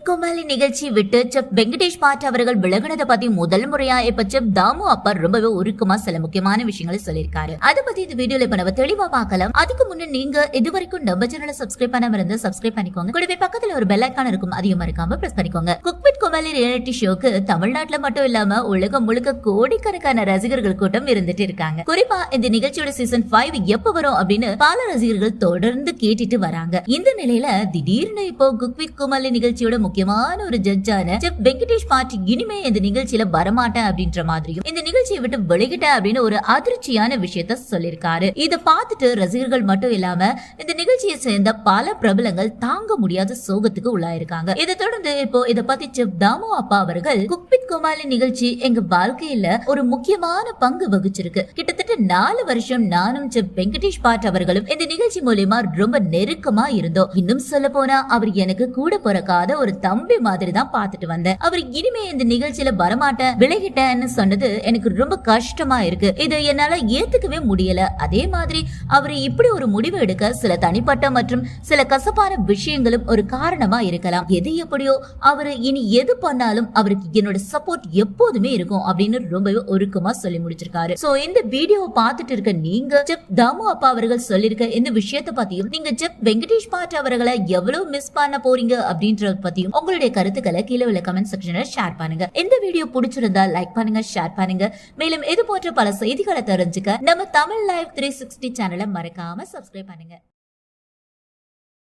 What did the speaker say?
With கோமாளி நிகழ்ச்சி விட்டு செப் வெங்கடேஷ் பாட் அவர்கள் விலகினதை பத்தி முதல் முறையா இப்ப செப் தாமு அப்பா ரொம்பவே உருக்கமா சில முக்கியமான விஷயங்களை சொல்லியிருக்காரு. அதை பத்தி இந்த வீடியோல இப்ப நம்ம தெளிவா பார்க்கலாம். அதுக்கு முன்ன நீங்க இது வரைக்கும் நம்ம சேனலை சப்ஸ்கிரைப் பண்ணாம இருந்து சப்ஸ்கிரைப் பண்ணிக்கோங்க. கூடவே பக்கத்துல ஒரு பெல் ஐக்கான் இருக்கும். அதையும் மறக்காம பிரஸ் பண்ணிக்கோங்க. குக் வித் கோமாளி ரியாலிட்டி ஷோக்கு தமிழ்நாட்டுல மட்டும் இல்லாம உலகம் முழுக்க கோடிக்கணக்கான ரசிகர்கள் கூட்டம் இருந்துட்டு இருக்காங்க. குறிப்பா இந்த நிகழ்ச்சியோட சீசன் ஃபைவ் எப்ப வரும் அப்படின்னு பல ரசிகர்கள் தொடர்ந்து கேட்டுட்டு வராங்க. இந்த நிலையில திடீர்னு இப்போ குக் வித் கோமாளி நிகழ்ச்சியோட முக்கியமான ஒரு ஜட்ஜான செஃப் வெங்கடேஷ் பாட்டி இனிமே இந்த நிகழ்ச்சியில வரமாட்டேன் அப்படின்ற மாதிரியும் இந்த நிகழ்ச்சியை விட்டு விலகிட்டேன் அப்படின்னு ஒரு அதிர்ச்சியான விஷயத்த சொல்லியிருக்காரு. இத பார்த்துட்டு ரசிகர்கள் மட்டும் இல்லாம இந்த நிகழ்ச்சியை சேர்ந்த பல பிரபலங்கள் தாங்க முடியாத சோகத்துக்கு உள்ளாயிருக்காங்க. இதை தொடர்ந்து இப்போ இத பத்தி செஃப் தாமு அப்பா அவர்கள் குக் குமாலி நிகழ்ச்சி எங்க வாழ்க்கையில ஒரு முக்கியமான பங்கு வகிச்சிருக்கு. கிட்டத்தட்ட நாலு வருஷம் நானும் செஃப் வெங்கடேஷ் பாட் அவர்களும் இந்த நிகழ்ச்சி மூலியமா ரொம்ப நெருக்கமா இருந்தோம். இன்னும் சொல்ல போனா அவர் எனக்கு கூட பிறக்காத ஒரு தம்பி மாதிரி தான் பார்த்துட்டு வந்தேன். அவர் இனிமே இந்த நிகழ்ச்சியில வரமாட்டேன் விலகிட்டேன்னு சொன்னது எனக்கு ரொம்ப கஷ்டமா இருக்கு. இது என்னால ஏத்துக்கவே முடியல. அதே மாதிரி அவர் இப்படி ஒரு முடிவு எடுக்க சில தனிப்பட்ட மற்றும் சில கசப்பான விஷயங்களும் ஒரு காரணமா இருக்கலாம். எது எப்படியோ அவர் இனி எது பண்ணாலும் அவருக்கு என்னோட சப்போர்ட் எப்போதுமே இருக்கும் அப்படின்னு ரொம்பவே ஒருக்கமா சொல்லி முடிச்சிருக்காரு. சோ இந்த வீடியோவை பார்த்துட்டு இருக்க நீங்க செப் தாமு அப்பா அவர்கள் சொல்லியிருக்க இந்த விஷயத்தை பத்தியும் நீங்க செப் வெங்கடேஷ் பாட் அவர்களை எவ்வளவு மிஸ் பண்ண போறீங்க அப்படின்றத பத்தியும் பத்தியும் உங்களுடைய கருத்துக்களை கீழே உள்ள கமெண்ட் செக்ஷன்ல ஷேர் பண்ணுங்க. இந்த வீடியோ பிடிச்சிருந்தா லைக் பண்ணுங்க ஷேர் பண்ணுங்க. மேலும் இது போன்ற பல செய்திகளை தெரிஞ்சுக்க நம்ம தமிழ் லைவ் த்ரீ சிக்ஸ்டி சேனலை மறக்காம சப்ஸ்கிரைப் பண்ணுங்க.